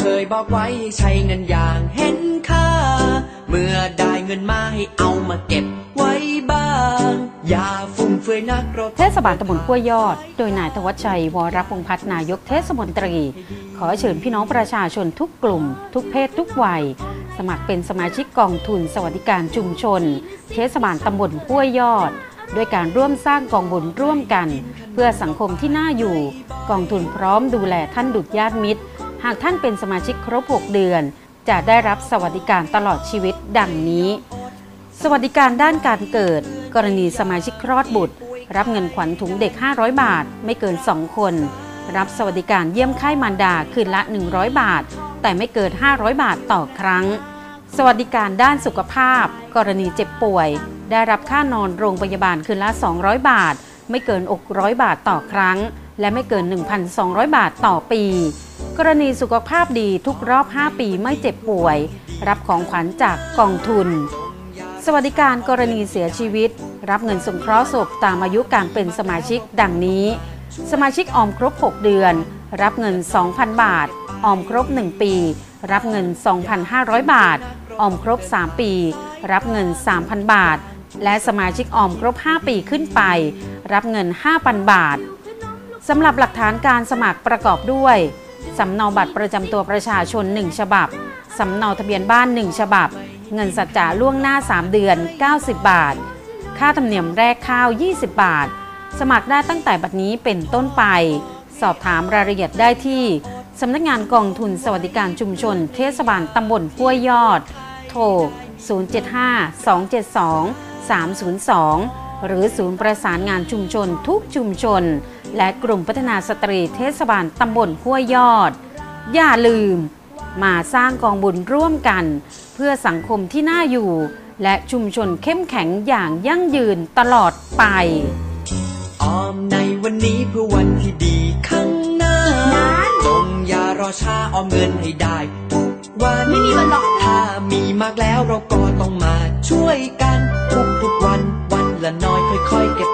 เคยบอกไว้ใช้เงินอย่างเห็นค่า เมื่อได้เงินมาให้เอามาเก็บไว้บ้าง อย่าฟุ่มเฟือยนักเราเทศบาลตำบลห้วยยอด โดยนายธวัชชัยวรพงษ์พัฒน์นายกเทศมนตรี ขอเชิญพี่น้องประชาชนทุกกลุ่ม ทุกเพศทุกวัย สมัครเป็นสมาชิกกองทุนสวัสดิการชุมชน เทศบาลตำบลห้วยยอดด้วยการร่วมสร้างกองบุญร่วมกัน เพื่อสังคมที่น่าอยู่ กองทุนพร้อมดูแลท่านดุจญาติมิตร หากท่านเป็นสมาชิกครบ 6 เดือน จะได้รับสวัสดิการตลอดชีวิตดังนี้ สวัสดิการด้านการเกิด กรณีสมาชิกคลอดบุตร รับเงินขวัญถุงเด็ก 500 บาท ไม่เกิน 2 คน รับสวัสดิการเยี่ยมไข้มารดาคืนละ 100 บาท แต่ไม่เกิน 500 บาทต่อครั้ง สวัสดิการด้านสุขภาพ กรณีเจ็บป่วย ได้รับค่านอนโรงพยาบาลคืนละ 200 บาท ไม่เกิน 600 บาทต่อครั้งและไม่เกิน 1,200 บาทต่อปี กรณีสุขภาพดีทุกรอบ 5 ปีไม่เจ็บป่วย รับของขวัญจากกองทุน สวัสดิการกรณีเสียชีวิต รับเงินสงเคราะห์ศพตามอายุการเป็นสมาชิกดังนี้ สมาชิกออมครบ 6 เดือน รับเงิน 2,000 บาท ออมครบ 1 ปี รับเงิน 2,500 บาท ออมครบ 3 ปี รับเงิน 3,000 บาท และสมาชิกออมครบ 5 ปีขึ้นไป รับเงิน 5,000 บาทสำหรับหลักฐานการสมัครประกอบด้วย สำเนาบัตรประจำตัวประชาชน 1 ฉบับ สำเนาทะเบียนบ้าน 1 ฉบับ เงินสัจจะล่วงหน้า 3 เดือน 90 บาท ค่าธรรมเนียมแรกข้าว 20 บาท สมัครได้ตั้งแต่บัดนี้เป็นต้นไป สอบถามรายละเอียดได้ที่สำนักงานกองทุนสวัสดิการชุมชน เทศบาลตำบลห้วยยอด โทร 075-272-302 หรือศูนย์ประสานงานชุมชนทุกชุมชน และกลุ่มพัฒนาสตรีเทศบาลตำบลห้วยยอด อย่าลืม มาสร้างกองบุญร่วมกัน เพื่อสังคมที่น่าอยู่ และชุมชนเข้มแข็งอย่างยั่งยืนตลอดไปออมในวันนี้เพื่อวันที่ดีข้างหน้าจงอย่ารอช้าออมเงินให้ได้ทุกวันไม่มีวันหรอกถ้ามีมากแล้วเราก็ต้องมาช่วยกันทุกทุกวันวันละน้อยค่อยๆเก็บ